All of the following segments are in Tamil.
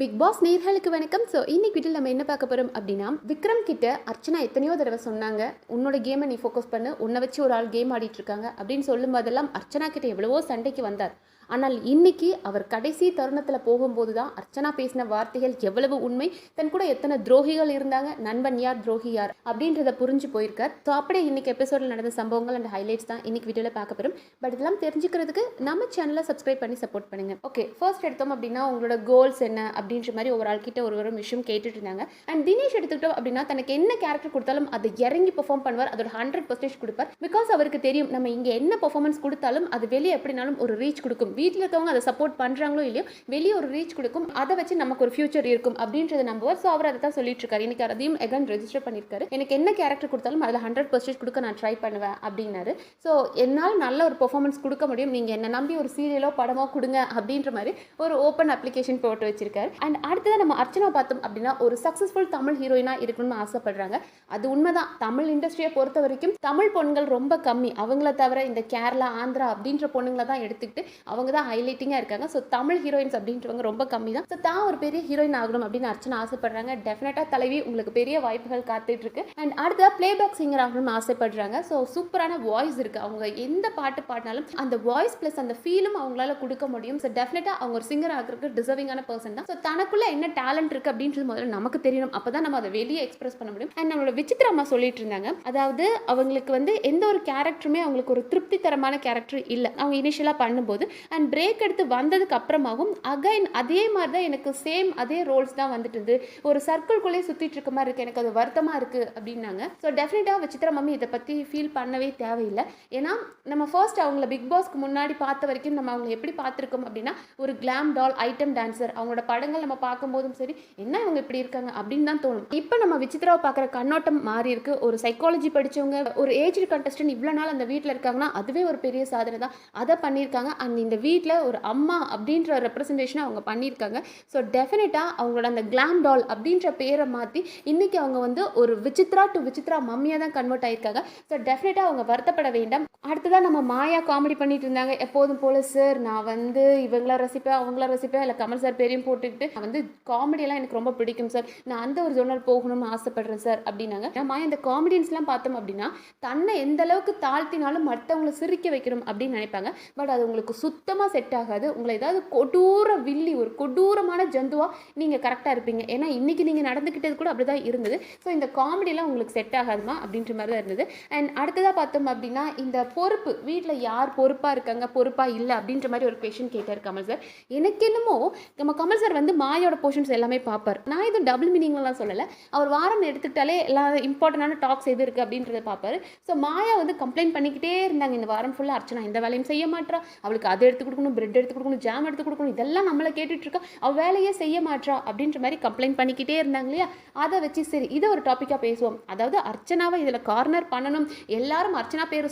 பிக் பாஸ் நேர்களுக்கு வணக்கம். ஸோ இன்னைக்கு வீட்டில் நம்ம என்ன பார்க்க போகிறோம் அப்படின்னா விக்ரம் கிட்ட அர்ச்சனா எத்தனையோ தடவை சொன்னாங்க உன்னோட கேமை நீ ஃபோக்கஸ் பண்ணு உன்னை வச்சு ஒரு ஆள் கேம் ஆடிட்டு இருக்காங்க அப்படின்னு சொல்லும் போதெல்லாம் அர்ச்சனா கிட்ட எவ்வளவோ சண்டைக்கு வந்தார். ஆனால் இன்னைக்கு அவர் கடைசி தருணத்தில் போகும்போது தான் அர்ச்சனா பேசின வார்த்தைகள் எவ்வளவு உண்மை? தன் கூட எத்தனை துரோகிகள் இருந்தாங்க? நண்பன் யார்? துரோகி யார்? அப்படின்றத புரிஞ்சு போயிருக்கார். ஸோ அப்படியே இன்னைக்கு எபிசோடில் நடந்த சம்பவங்கள் அண்ட் ஹைலைட்ஸ் தான் இன்னைக்கு வீடியோவில் பார்க்க போகிறோம் பட் இதெல்லாம் தெரிஞ்சுக்கிறதுக்கு நம்ம சேனலை சப்ஸ்கிரைப் பண்ணி சப்போர்ட் பண்ணுங்க. ஓகே ஃபர்ஸ்ட் எடுத்தோம் அப்படின்னா உங்களோட கோல்ஸ் என்ன? அப்படின்ற மாதிரி ஒரு ஆள்கிட்ட ஒரு ஒரு விஷயம் கேட்டுட்டு இருந்தாங்க. அண்ட் தினேஷ் எடுத்துக்கிட்டோம் அப்படின்னா தனக்கு என்ன கேரக்டர் கொடுத்தாலும் அதை இறங்கி பெர்ஃபார்ம் பண்ணுவார். அதோட ஹண்ட்ரட் பர்சன்டேஜ் கொடுப்பார். பிகாஸ் அவருக்கு தெரியும் நம்ம இங்கே என்ன பெர்ஃபார்மன்ஸ் கொடுத்தாலும் அது வெளியே எப்படினாலும் ஒரு ரீச் கொடுக்கும். வீட்டில் இருக்கவங்க அதை சப்போர்ட் பண்ணுறாங்களோ இல்லையோ வெளியே ஒரு ரீச் கொடுக்கும். அதை வச்சு நமக்கு ஒரு ஃபியூச்சர் இருக்கும் அப்படின்றத நம்புவார். ஸோ அவர் அதை தான் சொல்லிட்டு இருக்காரு இன்னைக்கு அதையும் எகன் ரெஜிஸ்டர் பண்ணியிருக்காரு. எனக்கு என்ன கேரக்டர் கொடுத்தாலும் அதில் ஹண்ட்ரட் பர்சன்டேஜ் கொடுக்க நான் ட்ரை பண்ணுவேன் அப்படின்னாரு. ஸோ என்னால் நல்ல ஒரு பெர்ஃபார்மன்ஸ் கொடுக்க முடியும். நீங்கள் என்னை நம்பி ஒரு சீரியலோ படமோ கொடுங்க அப்படின்ற மாதிரி ஒரு ஓப்பன் அப்ளிகேஷன் போட்டு வச்சிருக்காரு. அண்ட் அடுத்ததான் நம்ம அர்ச்சனா பார்த்தோம் அப்படின்னா ஒரு சக்ஸஸ்ஃபுல் தமிழ் ஹீரோயினாக இருக்கணும்னு ஆசைப்படுறாங்க. அது உண்மைதான். தமிழ் இண்டஸ்ட்ரியை பொறுத்த வரைக்கும் தமிழ் பொண்கள் ரொம்ப கம்மி. அவங்கள தவிர இந்த கேரளா ஆந்திரா அப்படின்ற பொண்ணுங்களை தான் எடுத்துக்கிட்டு அவங்க அவங்க தான் ஹைலைட்டிங்காக இருக்காங்க. ஸோ தமிழ் ஹீரோயின்ஸ் அப்படின்றவங்க ரொம்ப கம்மி தான் ஸோ தான் ஒரு பெரிய ஹீரோயின் ஆகணும் அப்படின்னு அர்ச்சனை ஆசைப்படுறாங்க. டெஃபினட்டாக தலைவி உங்களுக்கு பெரிய வாய்ப்புகள் காத்துட்டு இருக்கு அண்ட் அடுத்ததாக பிளேபேக் சிங்கர் ஆகணும்னு ஆசைப்படுறாங்க. ஸோ சூப்பரான வாய்ஸ் இருக்கு. அவங்க எந்த பாட்டு பாடினாலும் அந்த வாய்ஸ் ப்ளஸ் அந்த ஃபீலும் அவங்களால கொடுக்க முடியும். ஸோ டெஃபினட்டாக அவங்க ஒரு சிங்கர் ஆகிறதுக்கு டிசர்விங்கான பர்சன் தான். ஸோ தனக்குள்ள என்ன டேலண்ட் இருக்கு அப்படின்றது முதல்ல நமக்கு தெரியணும். அப்போ தான் நம்ம அதை வெளியே எக்ஸ்பிரஸ் பண்ண முடியும். அண்ட் நம்மளோட விசித்திர அம்மா சொல்லிட்டு இருந்தாங்க. அதாவது அவங்களுக்கு வந்து எந்த ஒரு கேரக்டருமே அவங்களுக்கு ஒரு திருப்திகரமான கேரக்டர் இல்லை. அவங்க இனிஷியலாக பண்ணும்போது அண்ட் பிரேக் எடுத்து வந்ததுக்கு அப்புறமாகவும் அகைன் அதே மாதிரி தான் எனக்கு சேம் அதே ரோல்ஸ் தான் வந்துட்டு இருந்து ஒரு சர்க்கிள்குள்ளே சுற்றிட்டு இருக்க மாதிரி இருக்குது எனக்கு அது வருத்தமாக இருக்குது அப்படின்னாங்க. ஸோ டெஃபினட்டாக விசித்ரா மம்மி இதை பற்றி ஃபீல் பண்ணவே தேவையில்லை. ஏன்னா நம்ம ஃபர்ஸ்ட் அவங்கள பிக் பாஸ்க்கு முன்னாடி பார்த்த வரைக்கும் நம்ம அவங்களை எப்படி பார்த்துருக்கோம் அப்படின்னா ஒரு கிளாம் டால் ஐட்டம் டான்சர் அவங்களோட படங்கள் நம்ம பார்க்கும்போதும் சரி என்ன இவங்க இப்படி இருக்காங்க அப்படின்னு தான் தோணும். இப்போ நம்ம விசித்ராவை பார்க்குற கண்ணோட்டம் மாறி இருக்கு. ஒரு சைக்காலஜி படிச்சவங்க ஒரு ஏஜ் கண்டஸ்டன்ட் இவ்வளோ நாள் அந்த வீட்டில் இருக்காங்கன்னா அதுவே ஒரு பெரிய சாதனை தான். அதை பண்ணியிருக்காங்க. அண்ட் இந்த வீட்டில் ஒரு அம்மா அப்படின்ற ரெப்ரசன்டேஷனை அவங்க பண்ணியிருக்காங்க. ஸோ டெஃபினட்டாக அவங்களோட அந்த கிளாம் டால் அப்படின்ற பேரை மாற்றி இன்றைக்கி அவங்க வந்து ஒரு விசித்ரா டு விசித்ரா மம்மியாக தான் கன்வெர்ட் ஆகியிருக்காங்க ஸோ டெஃபினட்டாக அவங்க வருத்தப்பட வேண்டாம். அடுத்ததாக நம்ம மாயா காமெடி பண்ணிட்டு இருந்தாங்க. எப்போதும் போல சார் நான் வந்து இவங்கள ரசிப்பேன் அவங்கள ரசிப்பேன். இல்லை கமல் சார் பேரையும் போட்டுக்கிட்டு நான் வந்து காமெடியெல்லாம் எனக்கு ரொம்ப பிடிக்கும் சார் நான் அந்த ஒரு ஜோனர் போகணும்னு ஆசைப்படுறேன் சார் அப்படின்னாங்க. நான் மாயா இந்த காமெடியன்ஸ்லாம் பார்த்தோம் அப்படின்னா தன்னை எந்த அளவுக்கு தாழ்த்தினாலும் மற்றவங்களை சிரிக்க வைக்கணும் அப்படின்னு நினைப்பாங்க. பட் அது உங்களுக்கு சுத்தமாக செட் ஆகாது. உங்களை ஏதாவது கொடூர வில்லி ஒரு கொடூரமான ஜந்துவாக நீங்கள் கரெக்டாக இருப்பீங்க. ஏன்னா இன்றைக்கி நீங்கள் நடந்துக்கிட்டது கூட அப்படி தான் இருந்தது. ஸோ இந்த காமெடியெல்லாம் உங்களுக்கு செட் ஆகாதுமா அப்படின்ற மாதிரி தான் இருந்தது. அண்ட் அடுத்ததாக பார்த்தோம் அப்படின்னா இந்த பொறுப்பு வீட்டில் யார் பொறுப்பாக இருக்காங்க பொறுப்பாக இல்லை அப்படின்ற மாதிரி ஒரு கொஷின் கேட்டார் கமல் சார் எனக்கு என்னமோ நம்ம கமல் சார் வந்து மாயோட போர்ஷன்ஸ் எல்லாமே பார்ப்பார். நான் எதுவும் டபுள் மீனிங்லாம் சொல்லலை. அவர் வாரம் எடுத்துக்கிட்டாலே எல்லா இம்பார்ட்டண்டான டாக்ஸ் எது இருக்குது அப்படின்றத பார்ப்பார். ஸோ மாயா வந்து கம்ப்ளைண்ட் பண்ணிக்கிட்டே இருந்தாங்க. இந்த வாரம் ஃபுல்லாக அர்ச்சனா இந்த வேலையும் செய்ய மாட்றா. அவளுக்கு அதை எடுத்து கொடுக்கணும் பிரெட் எடுத்து கொடுக்கணும் ஜாம் எடுத்து கொடுக்கணும் இதெல்லாம் நம்மளை கேட்டுட்ருக்கா அவள் வேலையே செய்ய மாட்றா அப்படின்ற மாதிரி கம்ப்ளைண்ட் பண்ணிக்கிட்டே இருந்தாங்க இல்லையா? அதை வச்சு சரி இதை ஒரு டாப்பிக்காக பேசுவோம். அதாவது அர்ச்சனாவை இதில் கார்னர் பண்ணணும். எல்லாரும் அர்ச்சனா பேர்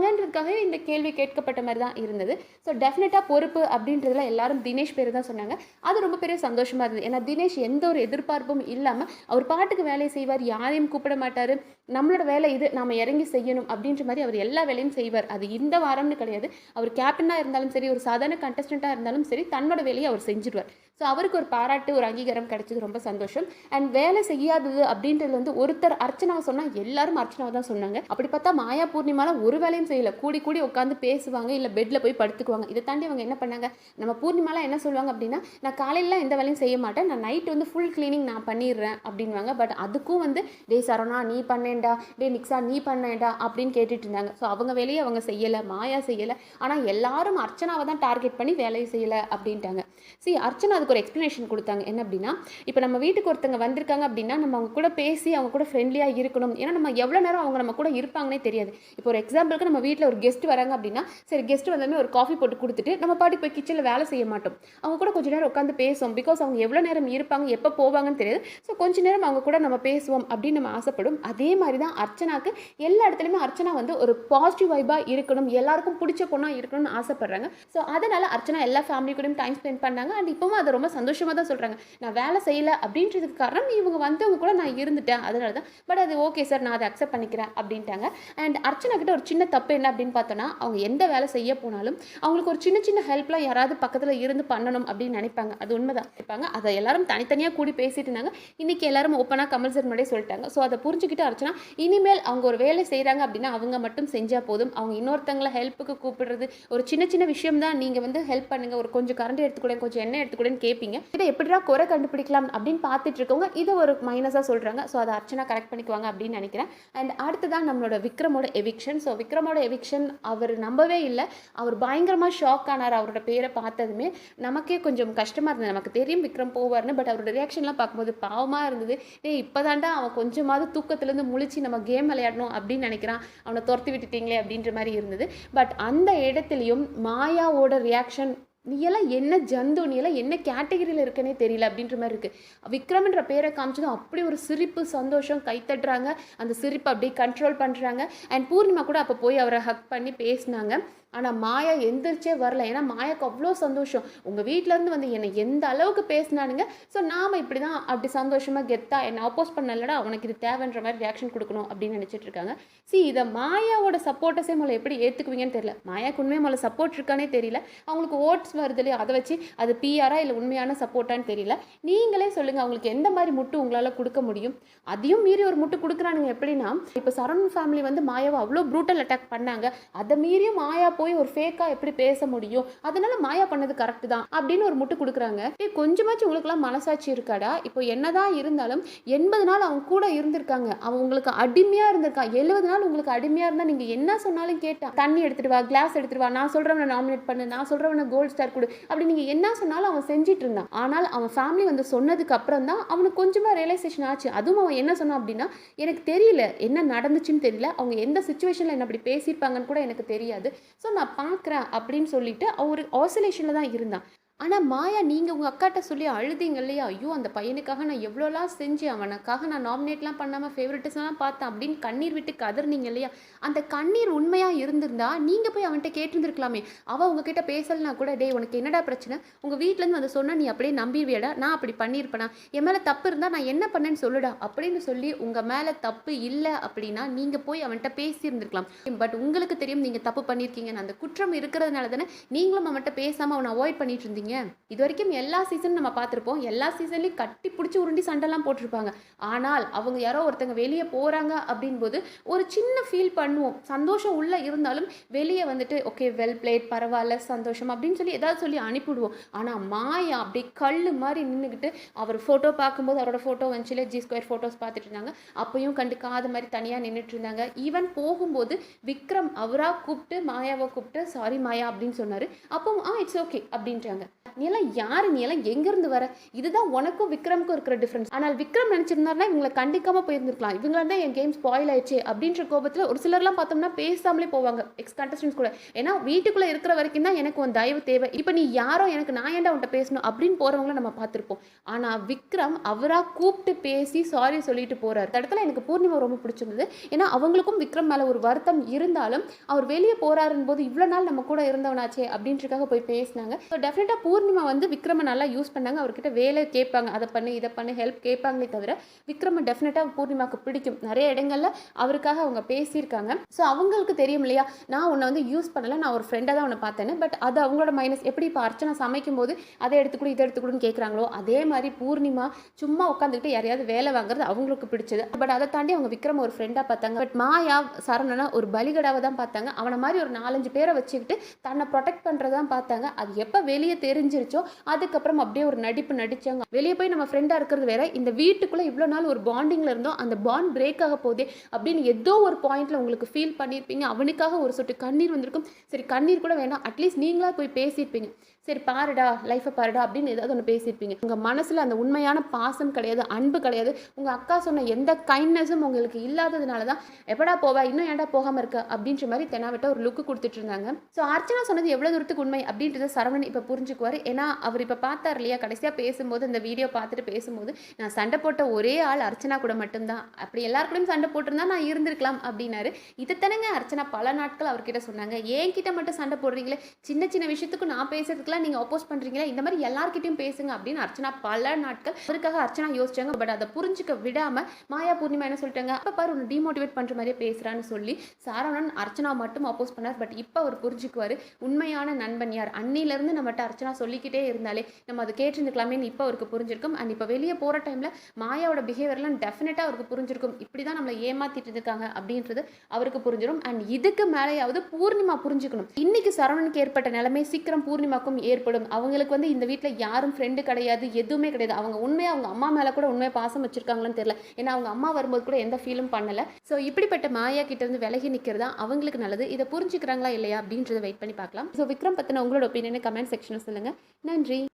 சொன்னாங்கன்றதுக்காகவே இந்த கேள்வி கேட்கப்பட்ட மாதிரி தான் இருந்தது. ஸோ டெஃபினட்டாக பொறுப்பு அப்படின்றதுல எல்லாரும் தினேஷ் பேர் தான் சொன்னாங்க. அது ரொம்ப பெரிய சந்தோஷமாக இருந்தது. ஏன்னா தினேஷ் எந்த ஒரு எதிர்பார்ப்பும் இல்லாமல் அவர் பாட்டுக்கு வேலையை செய்வார் யாரையும் கூப்பிட மாட்டார். நம்மளோட வேலை இது நம்ம இறங்கி செய்யணும் அப்படின்ற மாதிரி அவர் எல்லா வேலையும் செய்வார். அது இந்த வாரம்னு கிடையாது. அவர் கேப்டனாக இருந்தாலும் சரி ஒரு சாதாரண கண்டஸ்டண்ட்டாக இருந்தாலும் சரி தன்னோட வேலையை அவர் செஞ்சிடுவார் ஸோ அவருக்கு ஒரு பாராட்டு ஒரு அங்கீகாரம் கிடைச்சது ரொம்ப சந்தோஷம். அண்ட் வேலை செய்யாதது அப்படின்றது வந்து ஒருத்தர் அர்ச்சனாவை சொன்னால் எல்லாரும் அர்ச்சனாவை தான் சொன்னாங்க. அப்படி பார்த்தா மாயா பூர்ணிமாலாம் ஒரு வேலையும் செய்யலை. கூடி கூடி உட்காந்து பேசுவாங்க இல்லை பெட்டில் போய் படுத்துக்குவாங்க. இதை தாண்டி அவங்க என்ன பண்ணாங்க? நம்ம பூர்ணிமாலாம் என்ன சொல்லுவாங்க அப்படின்னா நான் காலையிலாம் எந்த வேலையும் செய்ய மாட்டேன். நான் நைட் வந்து ஃபுல் க்ளீனிங் நான் பண்ணிடுறேன் அப்படின்வாங்க பட் அதுக்கும் வந்து டே சரணா நீ பண்ணேன்டா. டே நிக்ஸா நீ பண்ணேன்டா அப்படின்னு கேட்டுட்டு இருந்தாங்க. ஸோ அவங்க வேலையை அவங்க செய்யலை மாயா செய்யலை. ஆனால் எல்லாரும் அர்ச்சனாவை தான் டார்கெட் பண்ணி வேலையை செய்யலை அப்படின்ட்டாங்க. சரி அர்ச்சனா அதுக்கு ஒரு எக்ஸ்ப்ளனேஷன் கொடுத்தாங்க. என்ன அப்படின்னா இப்போ நம்ம வீட்டுக்கு ஒருத்தங்க வந்திருக்காங்க அப்படின்னா நம்ம அவங்க கூட பேசி அவங்க கூட ஃப்ரெண்ட்லியாக இருக்கணும். ஏன்னா நம்ம எவ்வளோ நேரம் அவங்க நம்ம கூட இருப்பாங்கன்னே தெரியாது. இப்போ ஒரு எக்ஸாம்பிளுக்கு நம்ம வீட்டில் ஒரு கெஸ்ட் வராங்க அப்படின்னா சரி கெஸ்ட் வந்தோடனே ஒரு காஃபி போட்டு கொடுத்துட்டு நம்ம பாட்டுக்கு போய் கிச்சனில் வேலை செய்ய மாட்டோம். அவங்க கூட கொஞ்ச நேரம் உட்காந்து பேசுவோம். பிகாஸ் அவங்க எவ்வளோ நேரம் இருப்பாங்க எப்போ போவாங்கன்னு தெரியாது. ஸோ கொஞ்ச நேரம் அவங்க கூட நம்ம பேசுவோம் அப்படின்னு நம்ம ஆசைப்படும். அதே மாதிரி தான் அர்ச்சனாக்கு எல்லா இடத்துலையுமே அர்ச்சனா வந்து ஒரு பாசிட்டிவ் வைபாக இருக்கணும். எல்லாருக்கும் பிடிச்ச பொண்ணாக இருக்கணும்னு ஆசைப்படுறாங்க. ஸோ அதனால் அர்ச்சனா எல்லா ஃபேமிலி கூடயும் டைம் ஸ்பெண்ட் பண்ணாங்க. அண்ட் இப்போவும் அதை ரொம்ப சந்தோஷமாக தான் சொல்கிறாங்க நான் வேலை செய்யலை அப்படின்றதுக்கு காரணம் இவங்க வந்தவங்க கூட நான் இருந்துட்டேன். அதனால தான் பட் அது ஓகே சார் நான் அதை அக்செப்ட் பண்ணிக்கிறேன் அப்படின்ட்டாங்க. அண்ட் அர்ச்சனா கிட்ட ஒரு சின்ன தப்பு என்ன அப்படின்னு பார்த்தோன்னா அவங்க எந்த வேலை செய்ய போனாலும் அவங்களுக்கு ஒரு சின்ன சின்ன ஹெல்ப்லாம் யாராவது பக்கத்தில் இருந்து பண்ணணும் அப்படின்னு நினைப்பாங்க. அது உண்மைதான். இருப்பாங்க அதை எல்லாரும் தனித்தனியாக கூடி பேசிட்டு இருந்தாங்க. இன்னைக்கு எல்லாரும் ஓப்பனாக கமல் சார் முன்னாடியே சொல்லிட்டாங்க. ஸோ அதை புரிஞ்சுக்கிட்டு அர்ச்சனா இனிமேல் அவங்க ஒரு வேலை செய்கிறாங்க அப்படின்னா அவங்க மட்டும் செஞ்சால் போதும். அவங்க இன்னொருத்தங்களை ஹெல்ப்புக்கு கூப்பிடுறது ஒரு சின்ன சின்ன விஷயம் தான் நீங்கள் வந்து ஹெல்ப் பண்ணுங்கள் ஒரு கொஞ்சம் கரண்ட் எடுத்துக்கூட கொஞ்சம் எண்ணெய் எடுத்துக்கூடன்னு கேட்பீங்க இதை எப்படிடா குறை கண்டுபிடிக்கலாம் அப்படின்னு பார்த்துட்டு இருக்கவங்க இதை ஒரு மைனஸாக சொல்கிறாங்க ஸோ அதை அர்ச்சனா கரெக்ட் பண்ணிக்குவாங்க அப்படின்னு நினைக்கிறேன். அண்ட் அடுத்ததான் நம்மளோட விக்ரமோட எவிக்ஷன் ஸோ விக்ரமோட எவிக்ஷன் அவர் நம்பவே இல்லை. அவர் பயங்கரமாக ஷாக் ஆனார் அவரோட பேரை பார்த்ததுமே. நமக்கே கொஞ்சம் கஷ்டமாக இருந்தது. நமக்கு தெரியும் விக்ரம் போவார்னு பட் அவரோட ரியாக்ஷன்லாம் பார்க்கும்போது பாவமாக இருந்தது. டே இப்போதாண்டா அவன் கொஞ்சமாவது தூக்கத்துலேருந்து முழிச்சு நம்ம கேம் விளையாடணும் அப்படின்னு நினைக்கிறான். அவனை துரத்தி விட்டுட்டீங்களே அப்படின்ற மாதிரி இருந்தது. பட் அந்த இடத்துலையும் மாயாவோட ரியாக்ஷன் நீ எல்லாம் என்ன ஜந்து நீ எல்லாம் என்ன கேட்டகரியில் இருக்கனே தெரியல அப்படின்ற மாதிரி இருக்குது விக்ரம்ன்ற பேரை காமிச்சதும் அப்படி ஒரு சிரிப்பு சந்தோஷம் கைத்தட்டுறாங்க அந்த சிரிப்பை அப்படியே கண்ட்ரோல் பண்ணுறாங்க அண்ட் பூர்ணிமா கூட அப்போ போய் அவரை ஹக் பண்ணி பேசினாங்க. ஆனால் மாயா எந்திரிச்சே வரல. ஏன்னா மாயாக்கு அவ்வளோ சந்தோஷம். உங்கள் வீட்டிலேருந்து வந்து என்னை எந்த அளவுக்கு பேசினானுங்க? ஸோ நாம் இப்படி தான் அப்படி சந்தோஷமாக கெத்தா என்னை அப்போஸ் பண்ணலடா உனக்கு இது தேவைன்ற மாதிரி ரியாக்ஷன் கொடுக்கணும் அப்படின்னு நினச்சிட்டு இருக்காங்க. சி இதை மாயாவோட சப்போர்ட்டஸே மொழி எப்படி ஏற்றுக்குவீங்கன்னு தெரியல. மாயாக்கு உண்மையாக மொழி சப்போர்ட் இருக்கானே தெரியல. அவங்களுக்கு ஓட்ஸ் வருது இல்லையா? அதை வச்சு அது பிஆரா இல்லை உண்மையான சப்போர்ட்டான்னு தெரியல. நீங்களே சொல்லுங்கள் அவங்களுக்கு எந்த மாதிரி முட்டு உங்களால் கொடுக்க முடியும்? அதையும் மீறி ஒரு முட்டு கொடுக்குறானுங்க எப்படின்னா இப்போ சரவணன் ஃபேமிலி வந்து மாயாவை அவ்வளோ ப்ரூட்டல் அட்டாக் பண்ணாங்க. அதை மீறியும் மாயா போய் ஒரு ஃபேக்காக எப்படி பேச முடியும்? அதனால மாயா பண்ணது கரெக்ட் தான் அப்படின்னு ஒரு முட்டு கொடுக்குறாங்க. ஏ கொஞ்சமாச்சும் உங்களுக்குலாம் மனசாட்சி இருக்காடா? இப்போ என்னதான் இருந்தாலும் எண்பது நாள் அவங்க கூட இருந்திருக்காங்க. அவன் உங்களுக்கு அடிமையாக இருந்திருக்கான். எழுபது நாள் உங்களுக்கு அடிமையாக இருந்தால் நீங்கள் என்ன சொன்னாலும் கேட்டான் தண்ணி எடுத்துட்டு வா கிளாஸ் எடுத்துட்டு வா நான் சொல்கிறவனை நாமினேட் பண்ணு நான் சொல்கிறவனை கோல்டு ஸ்டார் கொடு. அப்படி நீங்கள் என்ன சொன்னாலும் அவன் செஞ்சிட்டு இருந்தான். ஆனால் அவன் ஃபேமிலி வந்து சொன்னதுக்கு அப்புறம் தான் அவனுக்கு கொஞ்சமாக ரியலைசேஷன் ஆச்சு. அதுவும் அவன் என்ன சொன்னான் அப்படின்னா எனக்கு தெரியல என்ன நடந்துச்சுன்னு தெரியல. அவங்க எந்த சுச்சுவேஷனில் என்ன அப்படி பேசியிருப்பாங்கன்னு கூட எனக்கு தெரியாது. ஸோ நான் பார்க்குறேன் அப்படின்னு சொல்லிட்டு அவர் ஆசோலேஷனில் தான் இருந்தான். ஆனால் மாயா நீங்கள் உங்கள் அக்காட்ட சொல்லி அழுதிங்க இல்லையா? ஐயோ அந்த பையனுக்காக நான் எவ்வளோலாம் செஞ்சு அவனுக்காக நான் நாமினேட்லாம் பண்ணாமல் ஃபேவரட்டிஸ்லாம் பார்த்தேன் அப்படின்னு கண்ணீர் விட்டு கதறினீங்க இல்லையா? அந்த கண்ணீர் உண்மையாக இருந்திருந்தா நீங்கள் போய் அவன்கிட்ட கேட்டிருந்துருக்கலாமே. அவள் உங்ககிட்ட பேசலைனா கூட டேய் உனக்கு என்னடா பிரச்சனை? உங்கள் வீட்டிலேருந்து வந்து சொன்னால் நீ அப்படியே நம்பிவியடா? நான் அப்படி பண்ணியிருப்பேனா? என் மேலே தப்பு இருந்தால் நான் என்ன பண்ணேன்னு சொல்லுடா? அப்படின்னு சொல்லி உங்கள் மேலே தப்பு இல்லை அப்படின்னா நீங்கள் போய் அவன்கிட்ட பேசியிருந்துருக்கலாம். பட் உங்களுக்கு தெரியும் நீங்கள் தப்பு பண்ணியிருக்கீங்கன்னு. அந்த குற்றம் இருக்கிறதுனால தானே நீங்களும் அவன்கிட்ட பேசாமல் அவனை அவாய்ட் பண்ணிட்டு இருந்தீங்க. இது வரைக்கும் எல்லா சீசனும் நம்ம பார்த்துருப்போம். எல்லா சீசன்லையும் கட்டி பிடிச்சி உருண்டி சண்டைலாம் போட்டிருப்பாங்க. ஆனால் அவங்க யாரோ ஒருத்தங்க வெளியே போகிறாங்க அப்படின்போது ஒரு சின்ன ஃபீல் பண்ணுவோம். சந்தோஷம் உள்ளே இருந்தாலும் வெளியே வந்துட்டு ஓகே வெல் பிளேட் பரவாயில்ல சந்தோஷம் அப்படின்னு சொல்லி ஏதாவது சொல்லி அனுப்பிவிடுவோம். ஆனால் மாயா அப்படி கல் மாதிரி நின்றுக்கிட்டு அவர் ஃபோட்டோ பார்க்கும்போது அவரோட ஃபோட்டோ வந்துச்சுல ஜி ஸ்கொயர் ஃபோட்டோஸ் பார்த்துட்டு இருந்தாங்க. அப்பயும் கண்டுக்காத மாதிரி தனியாக நின்றுட்டு இருந்தாங்க. ஈவன் போகும்போது விக்ரம் அவராக கூப்பிட்டு மாயாவை கூப்பிட்டு சாரி மாயா அப்படின்னு சொன்னார். அப்போ ஆ இட்ஸ் ஓகே அப்படின்றாங்க நீ எல்லாம் யார்? நீ எல்லாம் எங்கேருந்து வர? இதுதான் உனக்கும் விக்ரமுக்கும் இருக்கிற டிஃப்ரென்ஸ் ஆனால் விக்ரம் நினச்சிருந்தாருன்னா இவங்களை கண்டிக்காமல் போயிருந்திருக்கலாம். இவங்கள தான் என் கேம் ஸ்பாயில் ஆயிடுச்சு அப்படின்ற கோபத்தில் ஒரு சிலர்லாம் பார்த்தோம்னா பேசாமலே போவாங்க. எக்ஸ் கண்டஸ்டன்ஸ் கூட. ஏன்னா வீட்டுக்குள்ளே இருக்கிற வரைக்கும் தான் எனக்கு உன் தயவு தேவை. இப்போ நீ யாரோ எனக்கு நான் ஏன்டா உன்ட்ட பேசணும் அப்படின்னு போகிறவங்கள நம்ம பார்த்துருப்போம். ஆனால் விக்ரம் அவராக கூப்பிட்டு பேசி சாரி சொல்லிட்டு போகிறார் இந்த இடத்துல எனக்கு பூர்ணிமா ரொம்ப பிடிச்சிருந்தது. ஏன்னா அவங்களுக்கும் விக்ரம் மேலே ஒரு வருத்தம் இருந்தாலும் அவர் வெளியே போறாருன்னு போது இவ்வளோ நாள் நம்ம கூட இருந்தவனாச்சே அப்படின்றக்காக போய் பேசினாங்க. ஸோ டெஃபினட்டாக பூர்ணிமா வந்து விக்ரமை நல்லா யூஸ் பண்ணாங்க. அவர்கிட்ட வேலை கேட்பாங்க. அதை பண்ணு இதை பண்ணு ஹெல்ப் கேட்பாங்களே தவிர விக்ரமை டெஃபினட்டாக பூர்ணிமாவுக்கு பிடிக்கும். நிறைய இடங்களில் அவருக்காக அவங்க பேசியிருக்காங்க. ஸோ அவங்களுக்கு தெரியும் இல்லையா? நான் உன்னை வந்து யூஸ் பண்ணலை. நான் ஒரு ஃப்ரெண்டாக தான் உன்னை பார்த்தேன்னு. பட் அது அவங்களோட மைனஸ் எப்படி இப்போ அர்ச்சனை சமைக்கும் போது அதை எடுத்துக்கொடு இதை எடுத்துக்கொடுன்னு கேட்குறாங்களோ அதே மாதிரி பூர்ணிமா சும்மா உட்காந்துக்கிட்டு யாரையாவது வேலை வாங்குறது அவங்களுக்கு பிடிச்சது. பட் அதை தாண்டி அவங்க விக்ரம் ஒரு ஃப்ரெண்டாக பார்த்தாங்க. பட் மாயா சரவணனா ஒரு பலிகடாவை தான் பார்த்தாங்க. அவனை மாதிரி ஒரு நாலஞ்சு பேரை வச்சுக்கிட்டு தன்னை ப்ரொடெக்ட் பண்ணுறதான் பார்த்தாங்க. அது எப்போ வெளியே தெரிஞ்சிருச்சோ அதுக்கப்புறம் அப்படியே ஒரு நடிப்பு நடிச்சாங்க. வெளியே போய் நம்ம ஃப்ரெண்டாக இருக்கிறது வேற. இந்த வீட்டுக்குள்ளே இவ்வளோ நாள் ஒரு பாண்டிங்கில் இருந்தோம். அந்த பாண்ட் பிரேக் ஆக போதே அப்படின்னு ஏதோ ஒரு பாயிண்டில் உங்களுக்கு ஃபீல் பண்ணியிருப்பீங்க. அவனுக்காக ஒரு சொட்டு கண்ணீர் வந்திருக்கும். சரி கண்ணீர் கூட வேணாம். அட்லீஸ்ட் நீங்களாக போய் பேசியிருப்பீங்க. சரி பாருடா லைஃப்பை பாருடா அப்படின்னு ஏதாவது ஒன்று பேசியிருப்பீங்க. உங்கள் மனசில் அந்த உண்மையான பாசம் கிடையாது அன்பு கிடையாது. உங்கள் அக்கா சொன்ன எந்த கைண்ட்னஸும் உங்களுக்கு இல்லாததுனால தான் எப்படா போவா இன்னும் ஏன்டா போகாமல் இருக்க அப்படின்ற மாதிரி தெனாவிட்ட ஒரு லுக்கு கொடுத்துட்டு இருந்தாங்க. ஸோ அர்ச்சனா சொன்னது எவ்வளோ தூரத்துக்கு உண்மை அப்படின்றத சரவணன் இப்போ புரிஞ்சுக்குவார். ஏன்னா அவர் இப்போ பார்த்தார் இல்லையா? கடைசியாக பேசும்போது இந்த வீடியோ பார்த்துட்டு பேசும்போது நான் சண்டை போட்ட ஒரே ஆள் அர்ச்சனா கூட மட்டும்தான். அப்படி எல்லாருக்கூடயும் சண்டை போட்டிருந்தா நான் இருந்திருக்கலாம் அப்படின்னாரு. இதைத்தானங்க அர்ச்சனா பல நாட்கள் அவர்கிட்ட சொன்னாங்க. ஏன் கிட்ட மட்டும் சண்டை போடுறீங்களே? சின்ன சின்ன விஷயத்துக்கு நான் பேசுறதுக்குலாம் நீங்கள் அப்போஸ் பண்ணுறீங்களா இந்த மாதிரி எல்லார்கிட்டயும் பேசுங்க அப்படின்னு அர்ச்சனா பல நாட்கள் அதுக்காக அர்ச்சனா யோசிச்சாங்க. பட் அதை புரிஞ்சுக்க விடாம மாயா பூர்ணிமா என்ன சொல்லிட்டாங்க? அப்போ பாரு உன்னை டிமோட்டிவேட் பண்ணுற மாதிரியே பேசுகிறான்னு சொல்லி சாரவணன் அர்ச்சனா மட்டும் அப்போஸ் பண்ணார். பட் இப்போ அவர் புரிஞ்சுக்குவார். உண்மையான நண்பன் யார்? அன்னிலேருந்து நம்மகிட்ட அர்ச்சனா சொல்லிக்கிட்டே இருந்தாலே நம்ம அதை கேட்டிருந்துக்கலாமேன்னு இப்போ அவருக்கு புரிஞ்சிருக்கும். அண்ட் இப்போ வெளியே போகிற டைமில் மாயாவோட பிஹேவியர்லாம் டெஃபினட்டாக அவருக்கு புரிஞ்சிருக்கும். இப்படி தான் நம்மளை ஏமாத்திட்டு இருக்காங்க அப்படின்றது அவருக்கு புரிஞ்சிடும் அண்ட் இதுக்கு மேலேயாவது பூர்ணிமா புரிஞ்சுக்கணும். இன்னைக்கு சரவணனுக்கு ஏற்பட்ட நிலைமை சீக்கிரம் பூர்ணிமாக்கும் ஏற்படும். அவங்களுக்கு வந்து இந்த வீட்டில் யாரும் ஃப்ரெண்டு கிடையாது எதுவுமே கிடையாது. அவங்க உண்மையாக அவங்க அம்மா மேலே கூட உண்மையாக பாசம் வச்சிருக்காங்களான்னு தெரியல. ஏன்னா அவங்க அம்மா வரும்போது கூட எந்த ஃபீலும் பண்ணலை. ஸோ இப்படிப்பட்ட மாயா கிட்ட இருந்து விலகி நிற்கிறதா அவங்களுக்கு நல்லது. இதை புரிஞ்சுக்கிறாங்களா இல்லையா அப்படின்றத வெயிட் பண்ணி பார்க்கலாம். ஸோ விக்ரம் பற்றின உங்களோட ஒப்பீனியனை கமெண்ட் செக்ஷனில் சொல்லுங்கள் நன்றி.